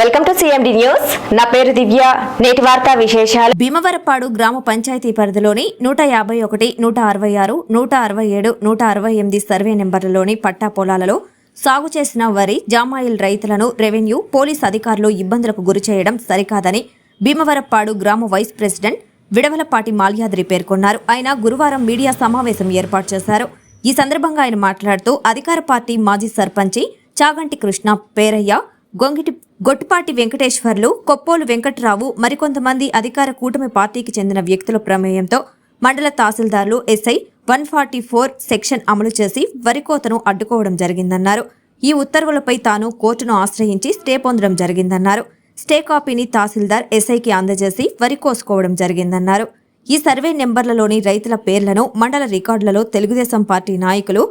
Welcome to CMD news. నా పేరు దివ్య. నేటి వార్తా విశేషాలు. భీమవరపాడు గ్రామ పంచాయతీ పరిధిలోని నూట యాభై ఒకటి నూట అరవై ఆరు నూట అరవై ఏడు నూట అరవై ఎనిమిది సర్వే నెంబర్లలోని పట్టా పొలాలలో సాగు చేసిన వరి జామాయిల్ రైతులను రెవెన్యూ పోలీస్ అధికారులు ఇబ్బందులకు గురి చేయడం సరికాదని భీమవరపాడు గ్రామ వైస్ ప్రెసిడెంట్ విడవలపాటి మాల్యాద్రి పేర్కొన్నారు. ఆయన గురువారం మీడియా సమావేశం ఏర్పాటు చేశారు. ఈ సందర్భంగా ఆయన మాట్లాడుతూ అధికార పార్టీ మాజీ సర్పంచి చాగంటి కృష్ణ పేరయ్య గొంగిటి గొట్టిపాటి వెంకటేశ్వర్లు కొప్పోలు వెంకట్రావు మరికొంతమంది అధికార కూటమి పార్టీకి చెందిన వ్యక్తుల ప్రమేయంతో మండల తహసీల్దార్లు SI one forty four section అమలు చేసి వరికోతను అడ్డుకోవడం జరిగిందన్నారు. ఈ ఉత్తర్వులపై తాను కోర్టును ఆశ్రయించి స్టే పొందడం జరిగిందన్నారు. స్టే కాపీని తహసీల్దార్ ఎస్ఐకి అందజేసి వరి కోసుకోవడం జరిగిందన్నారు. ఈ సర్వే నెంబర్లలోని రైతుల పేర్లను మండల రికార్డులలో తెలుగుదేశం పార్టీ నాయకులు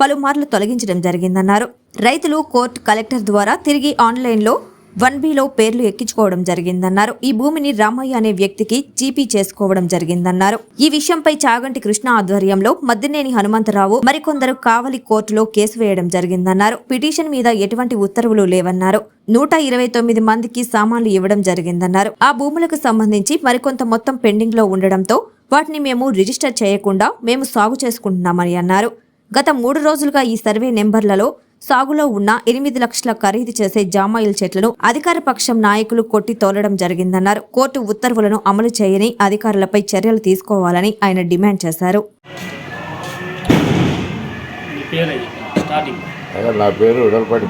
పలుమార్లు తొలగించడం జరిగిందన్నారు. రైతులు కోర్టు కలెక్టర్ ద్వారా తిరిగి ఆన్లైన్లో వన్ బిలో పేర్లు ఎక్కించుకోవడం జరిగిందన్నారు. ఈ భూమిని రామయ్య అనే వ్యక్తికి జీపీ చేసుకోవడం జరిగిందన్నారు. ఈ విషయంపై చాగంటి కృష్ణ ఆధ్వర్యంలో మద్దినేని హనుమంతరావు మరికొందరు కావలి కోర్టులో కేసు వేయడం జరిగిందన్నారు. పిటిషన్ మీద ఎటువంటి ఉత్తర్వులు లేవన్నారు. నూట ఇరవై తొమ్మిది మందికి సామాన్లు ఇవ్వడం జరిగిందన్నారు. ఆ భూములకు సంబంధించి మరికొంత మొత్తం పెండింగ్లో ఉండడంతో వాటిని మేము రిజిస్టర్ చేయకుండా మేము సాగు చేసుకుంటున్నామని అన్నారు. గత మూడు రోజులుగా ఈ సర్వే నెంబర్లలో సాగులో ఉన్న ఎనిమిది లక్షల ఖరీదు చేసే జామాయిల్ చెట్లను అధికార పక్షం నాయకులు కొట్టి తోలడం జరిగిందన్నారు. కోర్టు ఉత్తర్వులను అమలు చేయని అధికారులపై చర్యలు తీసుకోవాలని ఆయన డిమాండ్ చేశారు. నా పేరు ఉడలపాటి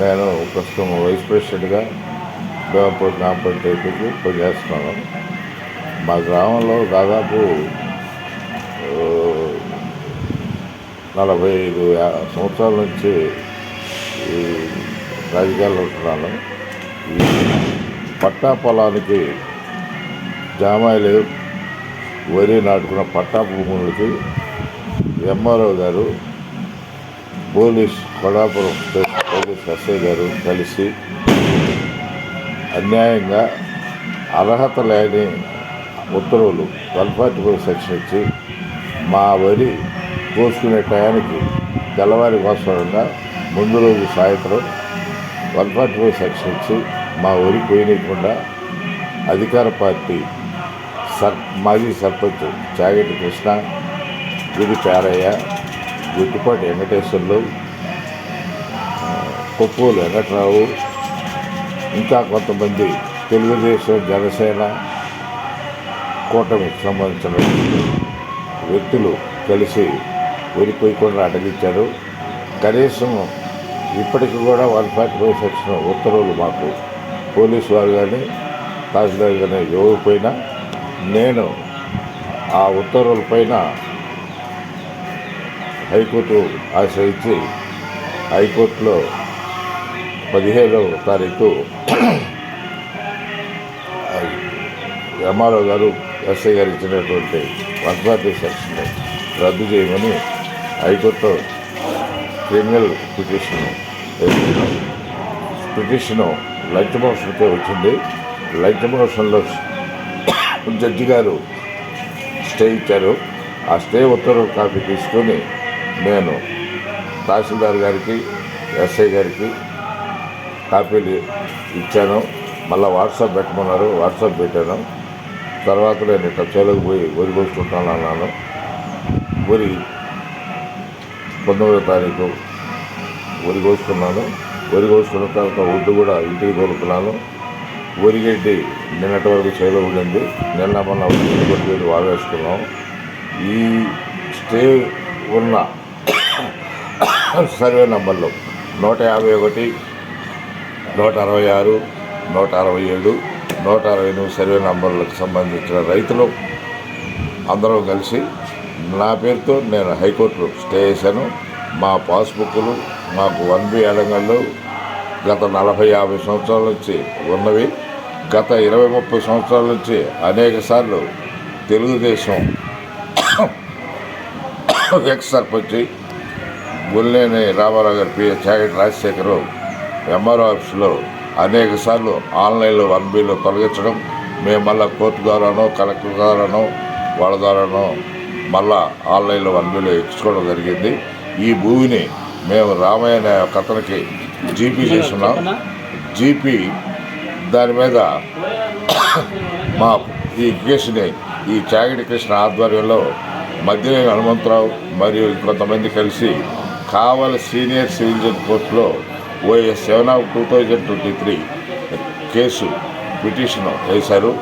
నేను ప్రస్తుతం వైస్ ప్రెసిడెంట్గా బేవంపూర్ గ్రామ పంచాయతీకి పనిచేస్తున్నాను. మా గ్రామంలో దాదాపు నలభై ఐదు సంవత్సరాల నుంచి ఈ రాజకీయాల్లో ఉంటున్నాను. ఈ పట్టా పొలానికి జామాయిలు వరి నాటుకున్న పట్టా భూములకి ఎంఆర్ఓ గారు పోలీస్ కొడాపురం పోలీస్ ఎస్ఐ గారు కలిసి అన్యాయంగా అర్హత లేని ఉత్తర్వులు వన్ ఫార్టీ ఫోర్ సెక్షన్ ఇచ్చి మా వరి కోసుకునే టయానికి తెల్లవారి వాస్తవంగా ముందు రోజు సాయంత్రం వన్ ఫార్టీ ఫైవ్ సెక్షన్ వచ్చి మా ఊరికి పోయినకుండా అధికార పార్టీ సర్ మాజీ సర్పంచ్ చాగటి కృష్ణ గుడి పేరయ్య గుట్టిపాటి వెంకటేశ్వర్లు కొప్పూలు కొప్పోలు వెంకట్రావు ఇంకా కొంతమంది తెలుగుదేశం జనసేన కూటమికి సంబంధించిన వ్యక్తులు కలిసి వరి కొయ్యకుండా అడ్డగించారు కనీసం ఇప్పటికి కూడా వన్ ఫార్టీ ఫైవ్ సెక్షన్ ఉత్తర్వులు మాకు పోలీసు వారు కానీ తహసీల్దార్ కానీ ఇవ్వకపోయినా నేను ఆ ఉత్తర్వుల పైన హైకోర్టు ఆశ్రయించి హైకోర్టులో పదిహేడవ తారీఖు ఎంఆర్ఓ గారు ఎస్ఐ గారు ఇచ్చినటువంటి వన్ ఫార్టీ సెక్షన్ రద్దు చేయమని హైకోర్టులో క్రిమినల్ పిటిషన్ వేసుకున్నాం. పిటిషను లంచ్ మోషన్కే వచ్చింది. లంచ్ మోషన్లో జడ్జి గారు స్టే ఇచ్చారు. ఆ స్టే ఉత్తర్వు కాపీ తీసుకొని నేను తహసీల్దార్ గారికి ఎస్ఐ గారికి కాపీలు ఇచ్చాను. మళ్ళీ వాట్సాప్ పెట్టమన్నారు. వాట్సాప్ పెట్టాను. తర్వాత నేను ఇట్లా చేలోకి పోయి వరి పోసుకుంటాను అన్నాను వరి పంతొమ్మిదో తారీఖు వరి కోసుకున్నాను. వరి కోసుకున్న తర్వాత ఒడ్డు కూడా ఇంటికి తోలుకున్నాను. వరిగడ్డి నిన్నటి వరకు చేలో ఉండింది. నిన్న మొన్న వరి కొట్టుకెళ్ళి ఈ స్టే ఉన్న సర్వే నెంబర్లు నూట యాభై ఒకటి నూట అరవై ఆరు నూట అరవై ఏడు నూట అరవై ఎనిమిది సర్వే నంబర్లకు సంబంధించిన రైతులు అందరం కలిసి నా పేరుతో నేను హైకోర్టు స్టే చేశాను. మా పాస్బుక్లు మాకు వన్ బి ఎడంగళ్ళు గత నలభై యాభై సంవత్సరాల నుంచి ఉన్నవి. గత ఇరవై ముప్పై సంవత్సరాల నుంచి అనేక సార్లు తెలుగుదేశం ఎక్స్ సర్పంచ్ గుల్లేని రామారావు గారి పి చాగటి రాజశేఖరు ఎంఆర్ఓ ఆఫీసులో అనేక సార్లు ఆన్లైన్లో వన్ బిలో తొలగించడం. మేము మళ్ళీ కోర్టు ద్వారానో కలెక్టర్ ద్వారానో వాళ్ళ ద్వారానో మళ్ళా ఆన్లైన్లో వన్ బిల్లు ఎక్కించుకోవడం జరిగింది. ఈ భూమిని మేము రామయ్య అనే ఒక అతనికి జీపీ చేస్తున్నాం జీపీ దాని మీద మా ఈ కేసుని ఈ చాగిడి కృష్ణ ఆధ్వర్యంలో మధ్యలేని హనుమంతరావు మరియు కొంతమంది కలిసి కావల సీనియర్ సివిల్ జడ్జి కోర్టులో OS seven of two thousand twenty three case petition వేశారు.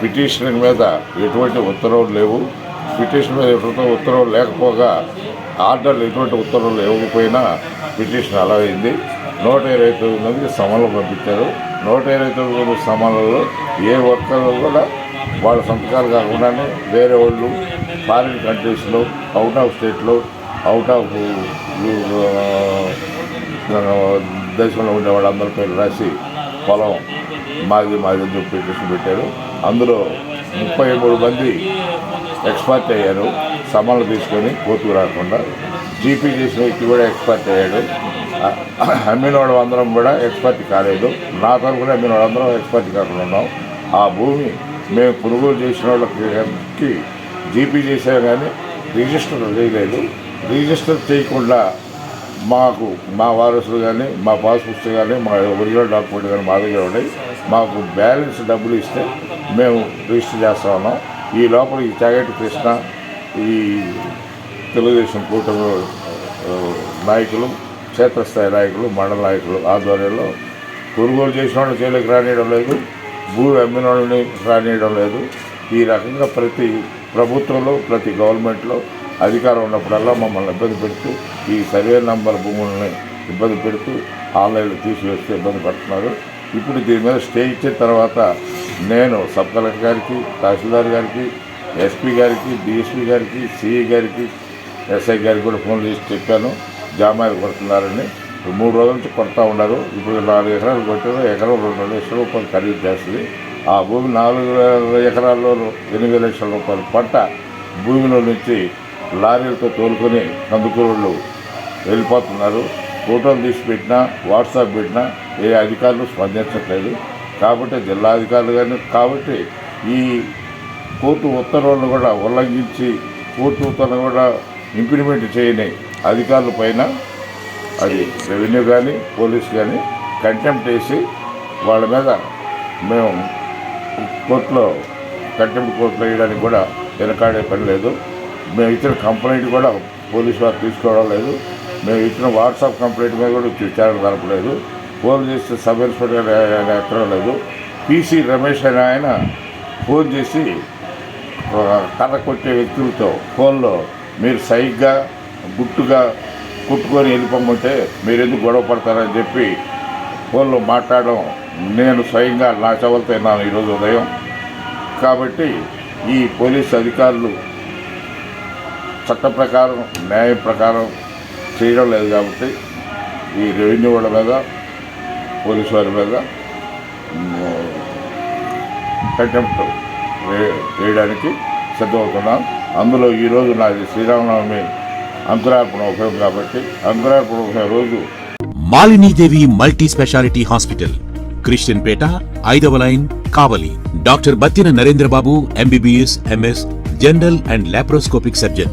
పిటిషన్ మీద ఎటువంటి ఉత్తర్వులు లేవు. పిటిషన్ మీద ఎటువంటి ఉత్తర్వులు లేకపోగా ఆర్డర్లు ఎటువంటి ఉత్తర్వులు ఇవ్వకపోయినా పిటిషన్ అలా అయింది నూట ఇరవై తొమ్మిది మందికి సమన్లు పంపించారు. నూట ఇరవై తొమ్మిది మంది సమన్లలో ఏ ఒక్కరు కూడా వాళ్ళ సంతకాలు కాకుండానే వేరే వాళ్ళు ఫారిన్ కంట్రీస్లో అవుట్ ఆఫ్ స్టేట్లో అవుట్ ఆఫ్ దేశంలో ఉండే వాళ్ళందరి పేరు రాసి పొలం మాది మాది అని చెప్పి పిటిషన్ పెట్టారు. అందులో ముప్పై మూడు మంది ఎక్స్పర్ట్ అయ్యారు. సమన్లు తీసుకొని కోర్టుకు రాకుండా జీపీ చేసిన వ్యక్తి కూడా ఎక్స్పర్ట్ అయ్యాడు. అ- అందరం కూడా ఎక్స్పర్ట్ కాలేదు. నా తరఫున అమ్మినవాడు అందరం ఎక్స్పర్ట్ కాకుండా ఉన్నాం. ఆ భూమి మేము కొనుగోలు చేసిన వాళ్ళకి జీపీ చేసాం కానీ రిజిస్టర్ చేయలేదు. రిజిస్టర్ చేయకుండా మాకు మా వారసులు కానీ మా పాస్ పుస్తకం కానీ మా ఒరిజినల్ డాక్యుమెంట్ కానీ మా దగ్గర ఉన్నాయి. మాకు బ్యాలెన్స్ డబ్బులు ఇస్తే మేము రిజిస్టర్ చేస్తా ఉన్నాం. ఈ లోపల ఈ తాగేటి కృష్ణ ఈ తెలుగుదేశం కూటమి నాయకులు క్షేత్రస్థాయి నాయకులు మండల నాయకులు ఆధ్వర్యంలో కొనుగోలు చేసిన వాళ్ళు చేయలేక రానియడం లేదు భూమి అమ్మిన వాళ్ళని రానియడం లేదు. ఈ రకంగా ప్రతి ప్రభుత్వంలో ప్రతి గవర్నమెంట్లో అధికారం ఉన్నప్పుడల్లా మమ్మల్ని ఇబ్బంది పెడుతూ ఈ సర్వే నంబర్ భూములని ఇబ్బంది పెడుతూ ఆన్లైన్లో తీసివేస్తూ ఇబ్బంది పడుతున్నారు. ఇప్పుడు దీని మీద స్టే ఇచ్చిన తర్వాత నేను సబ్ కలెక్టర్ గారికి తహసీల్దార్ గారికి ఎస్పీ గారికి డిఎస్పీ గారికి సిఈ గారికి ఎస్ఐ గారికి కూడా ఫోన్ చేసి చెప్పాను. జామాయిలు కొడుతున్నారని. మూడు రోజుల నుంచి కొడతా ఉన్నారు. ఇప్పుడు నాలుగు ఎకరాలు కొట్టారు. ఎకరం రెండు లక్షల రూపాయలు ఖరీదు చేస్తుంది. ఆ భూమి నాలుగు ఎకరాల్లో ఎనిమిది లక్షల రూపాయలు పంట భూమిలో నుంచి లారీలతో తోలుకొని కందుకూరులు వెళ్ళిపోతున్నారు. ఫోటోలు తీసి పెట్టినా వాట్సాప్ పెట్టినా ఏ అధికారులు స్పందించట్లేదు. కాబట్టి జిల్లా అధికారులు కానీ కాబట్టి ఈ కోర్టు ఉత్తర్వులను కూడా ఉల్లంఘించి కోర్టు ఉత్తర్వులు కూడా ఇంప్లిమెంట్ చేయని అధికారుల పైన అది రెవెన్యూ కానీ పోలీస్ కానీ కంటెంప్ట్ వేసి వాళ్ళ మీద మేము కోర్టులో కంటెంప్ట్ కోర్టులో వేయడానికి కూడా వెనకాడే పని లేదు. మేము ఇచ్చిన కంప్లైంట్ కూడా పోలీసు వారు తీసుకోవడం లేదు. మేము ఇచ్చిన వాట్సాప్ కంప్లైంట్ మీద కూడా విచారణ జరపలేదు. ఫోన్ చేస్తే సబ్ ఇన్స్పెక్టర్ ఎక్కడ లేదు. పీసీ రమేష్ అనే ఆయన ఫోన్ చేసి కర్ర కొట్టే వ్యక్తులతో ఫోన్లో మీరు సైగ్గా గుట్టుగా కుట్టుకొని వెళ్ళిపోమంటే మీరు ఎందుకు గొడవ పడతారని చెప్పి ఫోన్లో మాట్లాడడం నేను స్వయంగా నా చెవులతో విన్నాను ఈరోజు ఉదయం. కాబట్టి ఈ పోలీస్ అధికారులు చట్ట ప్రకారం న్యాయం ప్రకారం చేయడం లేదు కాబట్టి ఈ రెవెన్యూ వాళ్ళ మీద పోలీసు వారి మీద కంటెంప్ట్ వేయడానికి సిద్ధమవుతున్నాం. అందులో ఈరోజు నాది శ్రీరామనవమి అంకురార్పణ ఉపయోగం కాబట్టి అంకురార్పణ ఉపయోగం రోజు. Malinidevi multi speciality hospital Christian పేట ఐదవ line Kavali. Doctor Battina Narendrababu MBBS MS general and laparoscopic surgeon.